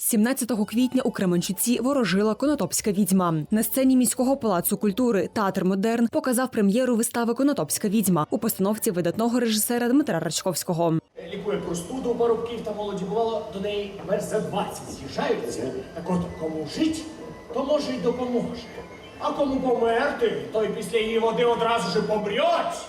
17 квітня у Кременчуці ворожила конотопська відьма. На сцені міського палацу культури театр Модерн показав прем'єру вистави Конотопська відьма у постановці видатного режисера Дмитра Рачковського. Лікує простуду у парубків та молоді. Бувало, до неї мерз за 20 з'їжджаються. Так от кому жить, то може й допоможе. А кому померти, той після її води одразу ж помрять.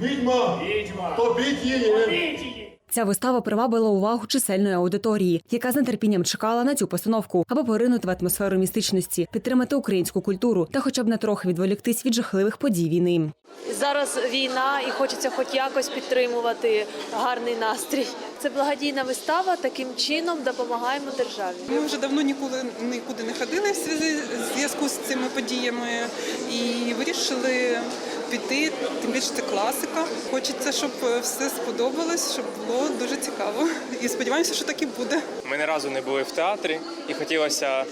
Відьма! Відьма! Топіть її! Побіть її! Ця вистава привабила увагу чисельної аудиторії, яка з нетерпінням чекала на цю постановку, аби поринути в атмосферу містичності, підтримати українську культуру та, хоча б на трохи відволіктись від жахливих подій війни. Зараз війна і хочеться хоч якось підтримувати гарний настрій. Це благодійна вистава. Таким чином допомагаємо державі. Ми вже давно ніколи нікуди не ходили в зв'язку з цими подіями і вирішили піти. Тим більше це класика. Хочеться, щоб все сподобалось, щоб було дуже цікаво. І сподіваємося, що так і буде. Ми не разу не були в театрі і хотілося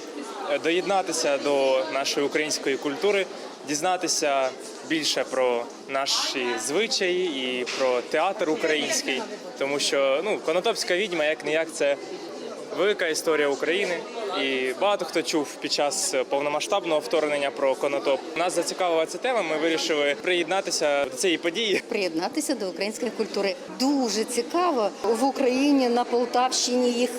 е, доєднатися до нашої української культури, дізнатися більше про наші звичаї і про театр український, тому що ну Конотопська відьма, як не як це велика історія України. І багато хто чув під час повномасштабного вторгнення про конотоп. Нас зацікавила ця тема. Ми вирішили приєднатися до цієї події. приєднатися до української культури. Дуже цікаво в Україні на Полтавщині їх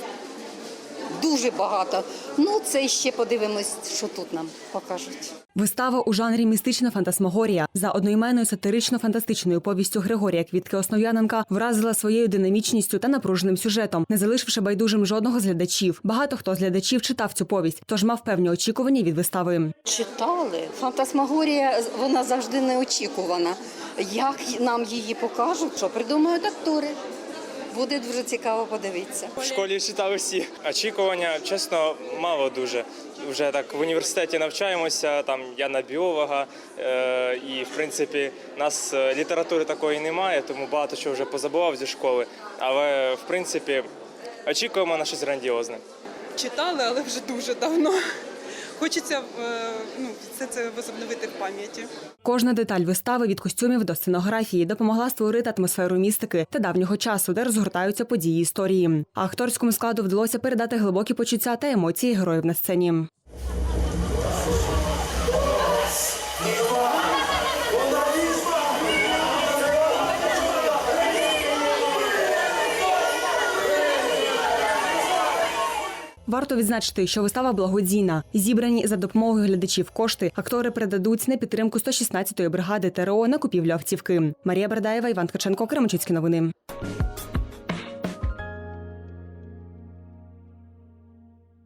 дуже багато. Ну це ще подивимось, що тут нам покажуть. Вистава у жанрі містична фантасмагорія за одноіменною сатирично-фантастичною повістю Григорія Квітки Основ'яненка вразила своєю динамічністю та напруженим сюжетом, не залишивши байдужим жодного з глядачів. Багато хто з глядачів читав цю повість, тож мав певні очікування від вистави. Читали. Фантасмагорія вона завжди неочікувана. Як нам її покажуть, що придумають актори. Буде дуже цікаво подивитися. В школі читали всі. Очікування, чесно, мало дуже. Вже так в університеті навчаємося. Там я на біолога, е, і в принципі нас е, літератури такої немає, тому багато чого вже позабував зі школи. Але в принципі очікуємо на щось грандіозне. Читали, але вже дуже давно. Хочеться е, ну, все це возобновити в пам'яті. Кожна деталь вистави від костюмів до сценографії допомогла створити атмосферу містики та давнього часу, де розгортаються події історії. А акторському складу вдалося передати глибокі почуття та емоції героїв на сцені. Варто відзначити, що вистава благодійна. Зібрані за допомогою глядачів кошти актори передадуть на підтримку 116-ї бригади ТРО на купівлю автівки. Марія Бердаєва, Іван Ткаченко, Кременчуцькі новини.